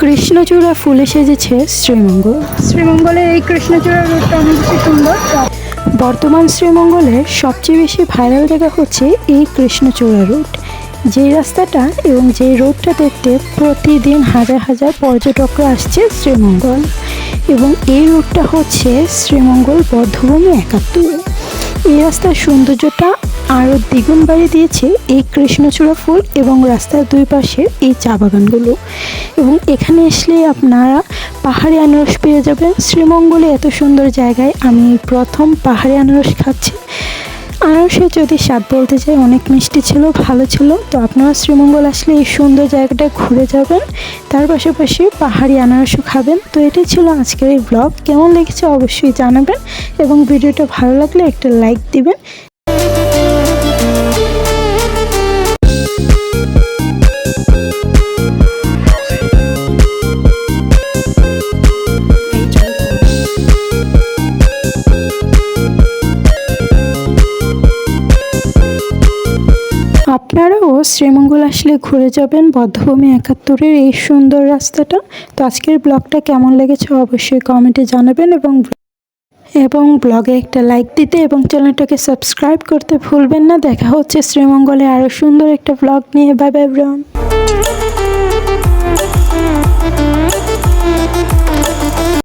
কৃষ্ণচূড়া ফুলে সেজেছে শ্রীমঙ্গল। শ্রীমঙ্গলের এই কৃষ্ণচূড়া রোডটা অনেক বেশি সুন্দর। বর্তমান শ্রীমঙ্গলের সবচেয়ে বেশি ভাইরাল জায়গা হচ্ছে এই কৃষ্ণচূড়া রুট যেই রাস্তাটা এবং যেই রোডটা দেখতে প্রতিদিন হাজার হাজার পর্যটকরা আসছে শ্রীমঙ্গল। এবং এই রুটটা হচ্ছে শ্রীমঙ্গল বদ্ধভূমি একাত্তর। এই রাস্তার সৌন্দর্যটা আরও দ্বিগুণ বাড়িয়ে দিয়েছে এই কৃষ্ণচূড়া ফুল এবং রাস্তার দুই পাশে এই চা বাগানগুলো। এবং এখানে আসলে আপনারা পাহাড়ি আনারস পেয়ে যাবেন। শ্রীমঙ্গলে এত সুন্দর জায়গায় আমি প্রথম পাহাড়ি আনারস খাচ্ছি। আনারসের যদি স্বাদ বলতে চাই, অনেক মিষ্টি ছিল, ভালো ছিল। তো আপনারা শ্রীমঙ্গল আসলে এই সুন্দর জায়গাটা ঘুরে যাবেন। তার পাশাপাশি পাহাড়ি আনারসও খাবেন। তো এটাই ছিল আজকের এই ব্লগ কেমন লেগেছে অবশ্যই জানাবেন। এবং ভিডিওটা ভালো লাগলে একটা লাইক দিবেন। আপনারাও শ্রীমঙ্গল আসলে ঘুরে যাবেন বদ্ধভূমি একাত্তরের এই সুন্দর রাস্তাটা। তো আজকের ব্লগটা কেমন লেগেছে অবশ্যই কমেন্টে জানাবেন এবং এবং ব্লগে একটা লাইক দিতে এবং চ্যানেলটাকে সাবস্ক্রাইব করতে ভুলবেন না। দেখা হচ্ছে শ্রীমঙ্গলে আরও সুন্দর একটা ব্লগ নিয়ে। Bye bye